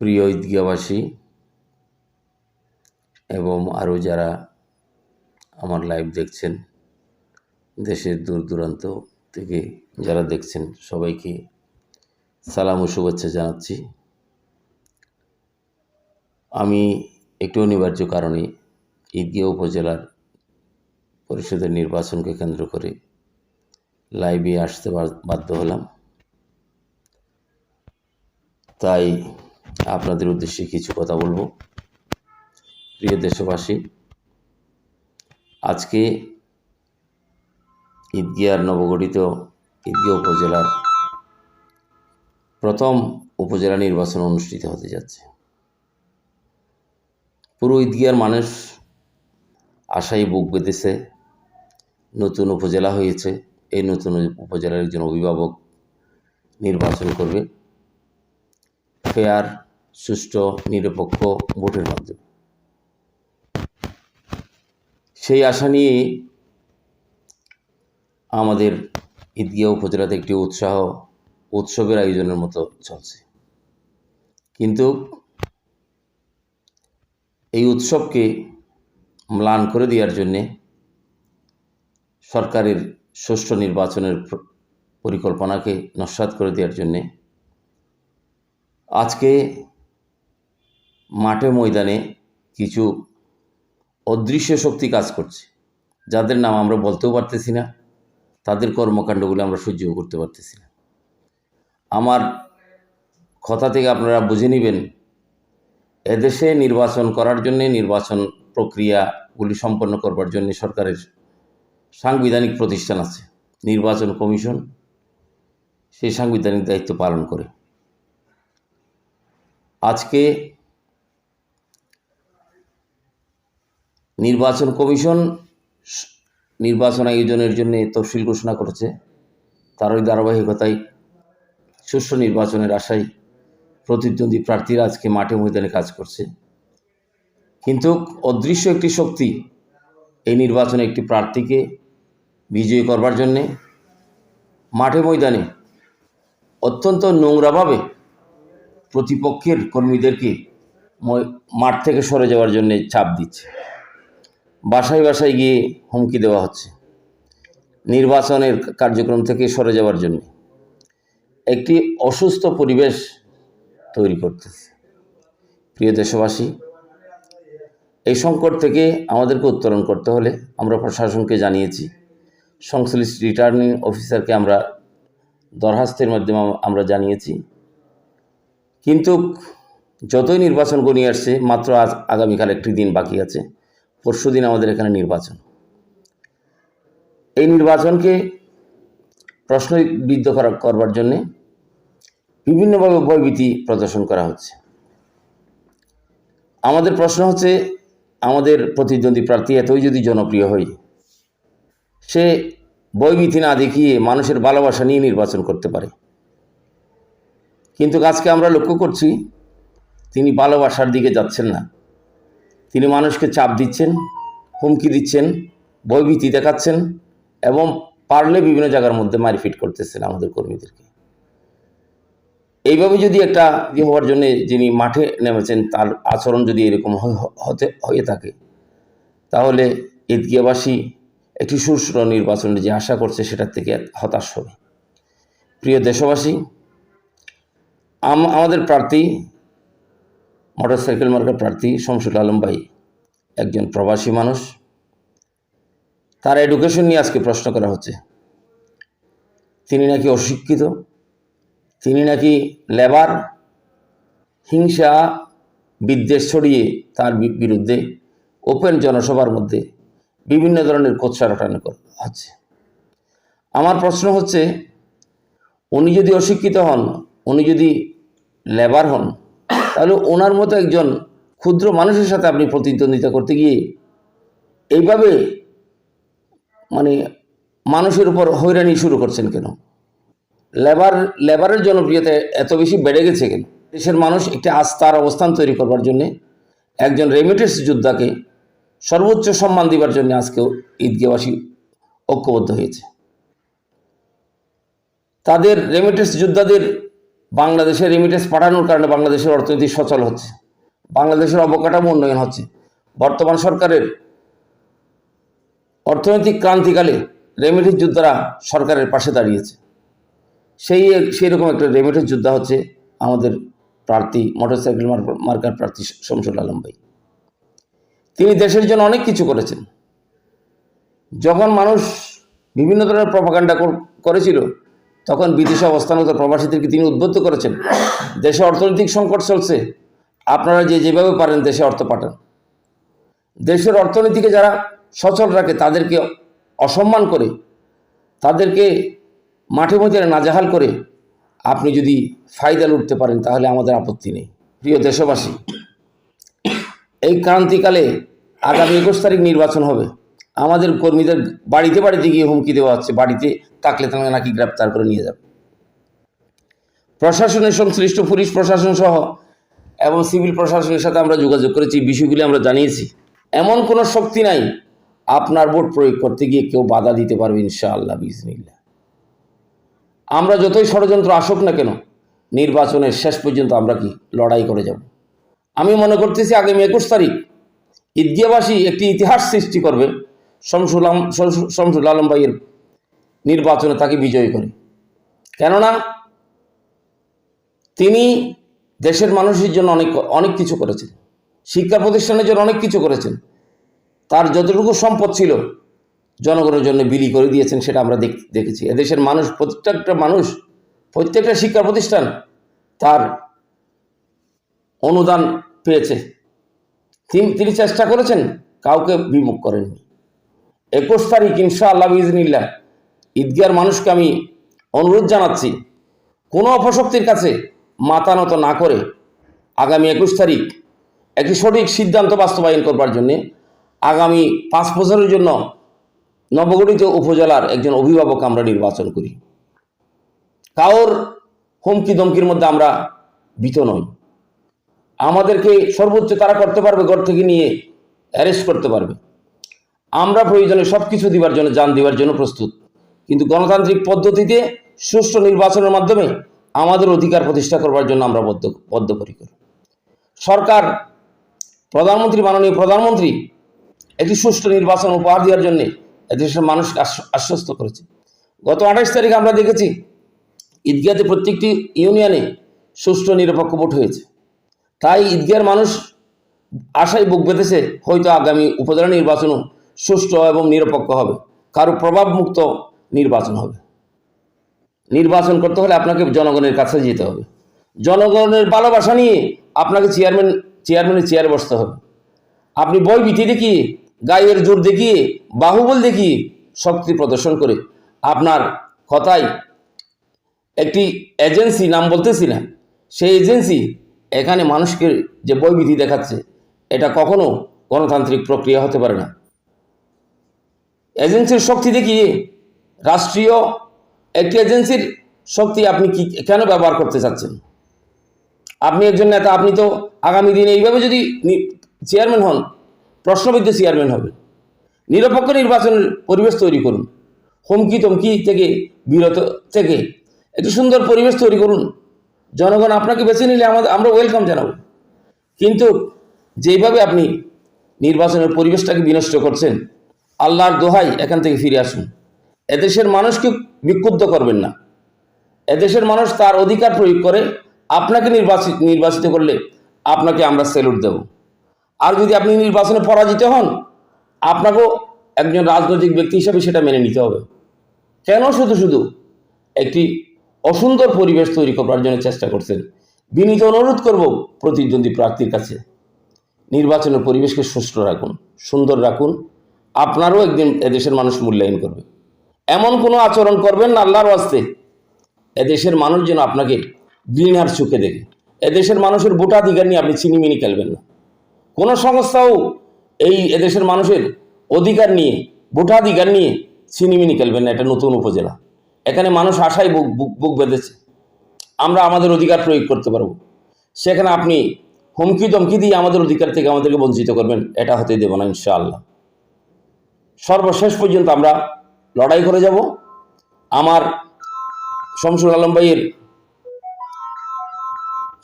প্রিয় ঈদগাহবাসী এবং আরও যারা আমার লাইভ দেখছেন দেশের দূর দূরান্ত থেকে যারা দেখছেন সবাইকে সালাম ও শুভেচ্ছা জানাচ্ছি। আমি একটু অনিবার্য কারণে ঈদগাহ উপজেলার পরিষদের নির্বাচনকে কেন্দ্র করে লাইভে আসতে বাধ্য হলাম। তাই আপনাদের উদ্দেশ্যে কিছু কথা বলব। প্রিয় দেশবাসী, আজকে ঈদগিয়ার নবগঠিত ঈদগাহ উপজেলার প্রথম উপজেলা নির্বাচন অনুষ্ঠিত হতে যাচ্ছে। পুরো ঈদগিয়ার মানুষ আশায় বুক বেঁধেছে, নতুন উপজেলা হয়েছে, এই নতুন উপজেলার একজন অভিভাবক নির্বাচন করবে। ফেয়ার সুষ্ঠু, নিরপেক্ষ ভোটের মাধ্যমে। সেই আশা নিয়ে আমাদের ঈদগাহ উপজেলাতে একটি উৎসাহ, উৎসবের আয়োজনের মতো চলছে। কিন্তু এই উৎসবকে ম্লান করে দেওয়ার জন্যে সরকারের সুষ্ঠু নির্বাচনের পরিকল্পনাকে নস্যাৎ করে দেওয়ার জন্যে আজকে মাঠে ময়দানে কিছু অদৃশ্য শক্তি কাজ করছে। যাদের নাম আমরা বলতেও পারতেছি না, তাদের কর্মকাণ্ডগুলো আমরা সহ্যও করতে পারতেছি না। আমার কথা থেকে আপনারা বুঝে নেবেন, এদেশে নির্বাচন করার জন্যে নির্বাচন প্রক্রিয়াগুলি সম্পন্ন করবার জন্য সরকারের সাংবিধানিক প্রতিষ্ঠান আছে, নির্বাচন কমিশন। সেই সাংবিধানিক দায়িত্ব পালন করে। আজকে নির্বাচন কমিশন নির্বাচন আয়োজনের জন্য তফসিল ঘোষণা করেছে। তারই ধারাবাহিকতায় সুষ্ঠু নির্বাচনের আশায় প্রতিদ্বন্দ্বী প্রার্থীরা আজকে মাঠে ময়দানে কাজ করছে। কিন্তু অদৃশ্য একটি শক্তি এই নির্বাচনে একটি প্রার্থীকে বিজয়ী করবার জন্যে মাঠে ময়দানে অত্যন্ত নোংরাভাবে প্রতিপক্ষের কর্মীদেরকে মাঠ থেকে সরে যাওয়ার জন্য চাপ দিচ্ছে। বাসায় বাসায় গিয়ে হুমকি দেওয়া হচ্ছে। নির্বাচনের কার্যক্রম থেকে সরে যাওয়ার জন্য। একটি অসুস্থ পরিবেশ তৈরি করতেছে। প্রিয় দেশবাসী, এই সংকট থেকে আমাদেরকে উত্তরণ করতে হলে আমরা প্রশাসনকে জানিয়েছি, সংশ্লিষ্ট রিটার্নিং অফিসারকে আমরা দরখাস্তের মাধ্যমে আমরা জানিয়েছি। কিন্তু যতই নির্বাচন গণিয়ে আসছে, মাত্র আজ আগামীকাল একটি দিন বাকি আছে। পরশু দিন আমাদের এখানে নির্বাচন। এই নির্বাচনকে প্রশ্নবিদ্ধ করা করবার জন্যে বিভিন্নভাবে ভয়ভীতি প্রদর্শন করা হচ্ছে। আমাদের প্রশ্ন হচ্ছে, আমাদের প্রতিদ্বন্দ্বী প্রার্থী এতই যদি জনপ্রিয় হয় সে ভয়ভীতি না দেখিয়ে মানুষের ভালোবাসা নিয়ে নির্বাচন করতে পারে। কিন্তু আজকে আমরা লক্ষ্য করছি, তিনি ভালোবাসার দিকে যাচ্ছেন না। তিনি মানুষকে চাপ দিচ্ছেন, হুমকি দিচ্ছেন ভয়ভীতি দেখাচ্ছেন এবং পারলে বিভিন্ন জায়গার মধ্যে মারপিট করতেছেন আমাদের কর্মীদেরকে। এইভাবে যদি একটা ইয়ে হওয়ার জন্য যিনি মাঠে নেমেছেন, তার আচরণ যদি এরকম হতে, হয়ে থাকে, তাহলে ঈদগাহবাসী একটি সুষ্ঠু নির্বাচনের যে আশা করছে সেটার থেকে হতাশ হবে। প্রিয় দেশবাসী, আম- আমাদের প্রার্থী মোটরসাইকেল মার্কার প্রার্থী শমসুল আলম ভাই, একজন প্রবাসী মানুষ। তার এডুকেশন নিয়ে আজকে প্রশ্ন করা হচ্ছে। তিনি নাকি অশিক্ষিত? তিনি নাকি লেবার হিংসা, বিদ্বেষ ছড়িয়ে তার বিরুদ্ধে ওপেন জনসভার মধ্যে বিভিন্ন ধরনের কোৎসা রটানো হচ্ছে। আমার প্রশ্ন হচ্ছে, উনি যদি অশিক্ষিত হন, উনি যদি লেবার হন তাহলে ওনার মতো একজন ক্ষুদ্র মানুষের সাথে আপনি প্রতিদ্বন্দ্বিতা করতে গিয়ে এইভাবে মানে মানুষের উপর হয়রানি শুরু করছেন কেন? লেবার, লেবারের জনপ্রিয়তা এত বেশি বেড়ে গেছে কেন? দেশের মানুষ একটি আস্থার অবস্থান তৈরি করবার জন্যে, একজন রেমিটেন্স যোদ্ধাকে সর্বোচ্চ সম্মান দিবার জন্য আজকে ঈদগাহবাসী ঐক্যবদ্ধ হয়েছে। তাদের রেমিটেন্স যোদ্ধাদের বাংলাদেশে রেমিটেন্স পাঠানোর কারণে বাংলাদেশের অর্থনীতি সচল হচ্ছে। বাংলাদেশের অবকাঠামো উন্নয়ন হচ্ছে। বর্তমান সরকারের অর্থনৈতিক ক্রান্তিকালে রেমিটেন্স যোদ্ধারা সরকারের পাশে দাঁড়িয়েছে। সেই সেই রকম একটা রেমিটেন্স যোদ্ধা হচ্ছে আমাদের প্রার্থী মোটরসাইকেল মার- মার্কার প্রার্থী শমসুল আলম ভাই। তিনি দেশের জন্য অনেক কিছু করেছেন। যখন মানুষ বিভিন্ন ধরনের প্রপাকাণ্ডা করেছিল তখন বিদেশে অবস্থানরত প্রবাসীদেরকে তিনি উদ্বুদ্ধ করেছেন, দেশে অর্থনৈতিক সংকট চলছে, আপনারা যে যেভাবে পারেন দেশে অর্থ পাঠান। দেশের অর্থনীতিকে যারা সচল রাখে, তাদেরকে অসম্মান করে, তাদেরকে মাঠে মধ্যে নাজাহাল করে, আপনি যদি ফায়দা লুটতে পারেন, তাহলে আমাদের আপত্তি নেই। প্রিয় দেশবাসী, এই ক্রান্তিকালে আগামী একুশ তারিখ নির্বাচন হবে। আমাদের কর্মীদের বাড়িতে বাড়িতে গিয়ে হুমকি দেওয়া হচ্ছে। বাড়িতে তাকলে তাহলে নাকি গ্রেপ্তার করে নিয়ে যাবে। প্রশাসনের সংশ্লিষ্ট পুলিশ প্রশাসন সহ এবং সিভিল প্রশাসনের সাথে আমরা যোগাযোগ করেছি বিষয়গুলি আমরা জানিয়েছি। এমন কোনো শক্তি নাই, আপনার ভোট প্রয়োগ করতে গিয়ে কেউ বাধা দিতে পারবে ইনশাআল্লাহ বিজনিল্লা আমরা যতই ষড়যন্ত্র আসুক না কেন, নির্বাচনের শেষ পর্যন্ত আমরা কি লড়াই করে যাব? আমি মনে করতেছি আগামী একুশ তারিখ ঈদগিয়াবাসী একটি ইতিহাস সৃষ্টি করবে। শমসুল শমসুল আলম ভাইয়ের নির্বাচনে তাকে বিজয়ী করে। কেননা তিনি দেশের মানুষের জন্য অনেক অনেক কিছু করেছেন। শিক্ষা প্রতিষ্ঠানের জন্য অনেক কিছু করেছেন। তার যতটুকু সম্পদ ছিল জনগণের জন্য বিলি করে দিয়েছেন সেটা আমরা দেখ- দেখেছি। এদেশের মানুষ, প্রত্যেকটা মানুষ, প্রত্যেকটা শিক্ষা প্রতিষ্ঠান তার অনুদান পেয়েছে। তিনি চেষ্টা করেছেন, কাউকে বিমুখ করেননি। একুশ তারিখ ইনশা আল্লাহ ইজনিল্লা ঈদগার মানুষকে আমি অনুরোধ জানাচ্ছি, কোনো অপশক্তির কাছে মাথা নত না করে আগামী একুশ তারিখ একটি সঠিক সিদ্ধান্ত বাস্তবায়ন করবার জন্যে আগামী পাঁচ বছরের জন্য নবগঠিত উপজেলার একজন অভিভাবক আমরা নির্বাচন করি। কারোর হুমকি ধমকির মধ্যে আমরা ভীত নই। আমাদেরকে সর্বোচ্চ তারা করতে পারবে, ঘর থেকে নিয়ে অ্যারেস্ট করতে পারবে। আমরা প্রয়োজনে সব কিছু দিবার জন্য, যান দিবার জন্য প্রস্তুত। কিন্তু গণতান্ত্রিক পদ্ধতিতে সুষ্ঠু নির্বাচনের মাধ্যমে আমাদের অধিকার প্রতিষ্ঠা করবার জন্য আমরা বদ্ধ, বদ্ধপরিকর। সরকার, প্রধানমন্ত্রী, মাননীয় প্রধানমন্ত্রী একটি সুষ্ঠু নির্বাচন উপহার দেওয়ার জন্য এদেশের মানুষকে আশ্বস্ত করেছে। গত আঠাশ তারিখ আমরা দেখেছি, ঈদগাতে প্রত্যেকটি ইউনিয়নে সুষ্ঠু নিরপেক্ষ ভোট হয়েছে। তাই ঈদগার মানুষ আশায় বুক বেঁধেছে, হয়তো আগামী উপজেলা নির্বাচনও সুষ্ঠু এবং নিরপেক্ষ হবে। কারও প্রভাবমুক্ত নির্বাচন হবে। নির্বাচন করতে হলে আপনাকে জনগণের কাছে যেতে হবে। জনগণের ভালোবাসা নিয়ে আপনাকে চেয়ারম্যান, চেয়ারম্যানের চেয়ারে বসতে হবে। আপনি বই বিটি দেখি, গায়ের জোর দেখিয়ে বাহুবল দেখিয়ে শক্তি প্রদর্শন করে। আপনার কথায় একটি এজেন্সি নাম বলতেছি না। সেই এজেন্সি এখানে মানুষকে যে বইবিধি দেখাচ্ছে, এটা কখনো গণতান্ত্রিক প্রক্রিয়া হতে পারে না। এজেন্সির শক্তি দেখিয়ে রাষ্ট্রীয় একটি এজেন্সির শক্তি আপনি কি, কেন ব্যবহার করতে চাচ্ছেন? আপনি একজন নেতা, আপনি তো আগামী দিনে এইভাবে যদি চেয়ারম্যান হন, প্রশ্নবিদ্ধ চেয়ারম্যান হবে নিরপেক্ষ নির্বাচনের পরিবেশ তৈরি করুন। হুমকি তমকি থেকে, বিরত থেকে একটি সুন্দর পরিবেশ তৈরি করুন। জনগণ আপনাকে বেছে নিলে আমাদের, আমরা ওয়েলকাম জানাব। কিন্তু যেইভাবে আপনি নির্বাচনের পরিবেশটাকে বিনষ্ট করছেন আল্লাহর দোহাই এখান থেকে ফিরে আসুন। এদেশের মানুষকে বিক্ষুব্ধ করবেন না। এদেশের মানুষ তার অধিকার প্রয়োগ করে আপনাকে নির্বাচিত নির্বাচিত করলে আপনাকে আমরা স্যালুট দেব। আর যদি আপনি নির্বাচনে পরাজিত হন, আপনাকেও একজন রাজনৈতিক ব্যক্তি হিসাবে সেটা মেনে নিতে হবে। কেন শুধু শুধু একটি অসুন্দর পরিবেশ তৈরি করবার জন্য চেষ্টা করছেন? বিনীত অনুরোধ করব প্রতিদ্বন্দ্বী প্রার্থীর কাছে। নির্বাচনের পরিবেশকে সুষ্ঠু রাখুন, সুন্দর রাখুন। আপনারও একদিন এদেশের মানুষ মূল্যায়ন করবে। এমন কোনো আচরণ করবেন না আল্লাহর ওয়াস্তে। এদেশের মানুষ যেন আপনাকে ঘৃণার চোখে দেখে। এদেশের মানুষের ভোটাধিকার নিয়ে আপনি চিনিমিনি খেলবেন না। কোনো সংস্থাও এই এদেশের মানুষের অধিকার নিয়ে, ভোটাধিকার নিয়ে ছিনিমিনি খেলবেন না। এটা নতুন উপজেলা। এখানে মানুষ আশায় বুক বুক বুক বেঁধেছে। আমরা আমাদের অধিকার প্রয়োগ করতে পারব। সেখানে আপনি হুমকি দমকি দিয়ে আমাদের অধিকার থেকে আমাদেরকে বঞ্চিত করবেন, এটা হতে দেব না ইনশাআল্লাহ। সর্বশেষ পর্যন্ত আমরা লড়াই করে যাব। আমার শমসুল আলম ভাইয়ের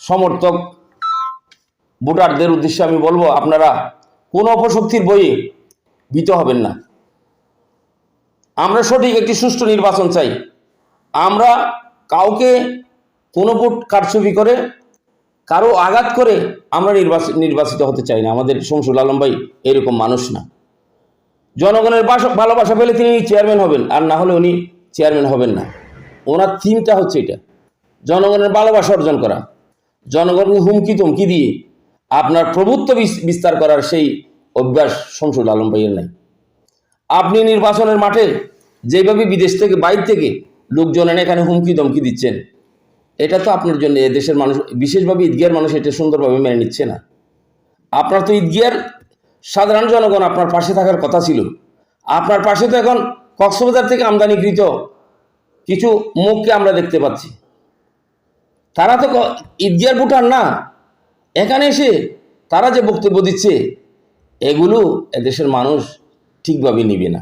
সমর্থক ভোটারদের উদ্দেশ্যে আমি বলব, আপনারা কোন অপশক্তির বইয়ে ভীত হবেন না। আমরা সঠিক একটি সুষ্ঠু নির্বাচন চাই। আমরা কাউকে কোনো ভোট কারচুপি করে, কারও আঘাত করে আমরা নির্বাচিত নির্বাচিত হতে চাই না। আমাদের শমসুল আলম ভাই এরকম মানুষ না। জনগণের বাসা ভালোবাসা পেলে তিনি চেয়ারম্যান হবেন, আর না হলে উনি চেয়ারম্যান হবেন না। ওনার থিমটা হচ্ছে এটা। জনগণের ভালোবাসা অর্জন করা। জনগণকে হুমকি তুমকি দিয়ে আপনার প্রভুত্ব বিস্তার করার সেই অভ্যাস শমসুল আলম ভাইয়ের নাই। আপনি নির্বাচনের মাঠে যেভাবে বিদেশ থেকে বাইর থেকে লোকজন এনে এখানে হুমকি দমকি দিচ্ছেন, এটা তো আপনার জন্য দেশের মানুষ বিশেষভাবে ঈদগিয়ার মানুষ এটা সুন্দরভাবে মেনে নিচ্ছে না। আপনার তো ঈদগিয়ার সাধারণ জনগণ আপনার পাশে থাকার কথা ছিল। আপনার পাশে তো এখন কক্সবাজার থেকে আমদানিকৃত কিছু মুখকে আমরা দেখতে পাচ্ছি। তারা তো ঈদগিয়ার ভুটান না। এখানে এসে তারা যে বক্তব্য দিচ্ছে, এগুলো এদেশের মানুষ ঠিকভাবে নিবে না।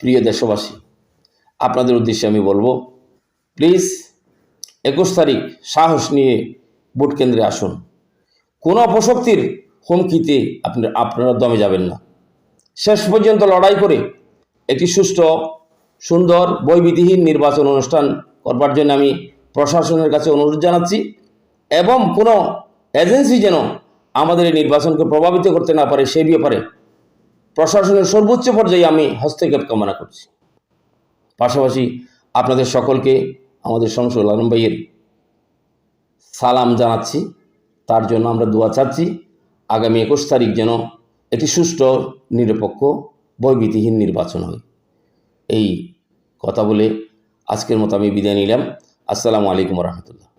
প্রিয় দেশবাসী, আপনাদের উদ্দেশ্যে আমি বলব, প্লিজ, একুশ তারিখ সাহস নিয়ে ভোট কেন্দ্রে আসুন। কোনো অপশক্তির হুমকিতে আপনি আপনারা দমে যাবেন না। শেষ পর্যন্ত লড়াই করে একটি সুষ্ঠু, সুন্দর বৈবিধিহীন নির্বাচন অনুষ্ঠান করবার জন্য আমি প্রশাসনের কাছে অনুরোধ জানাচ্ছি এবং কোনো এজেন্সি যেন আমাদের এই নির্বাচনকে প্রভাবিত করতে না পারে সেই ব্যাপারে প্রশাসনের সর্বোচ্চ পর্যায়ে আমি হস্তক্ষেপ কামনা করছি। পাশাপাশি আপনাদের সকলকে আমাদের শমসুল আলম ভাইয়ের সালাম জানাচ্ছি। তার জন্য আমরা দোয়া চাচ্ছি। আগামী একুশ তারিখ যেন একটি সুষ্ঠু, নিরপেক্ষ বৈবিধিহীন নির্বাচন হয়। এই কথা বলে আজকের মতো আমি বিদায় নিলাম। আসসালামু আলাইকুম রহমতুল্লাহ।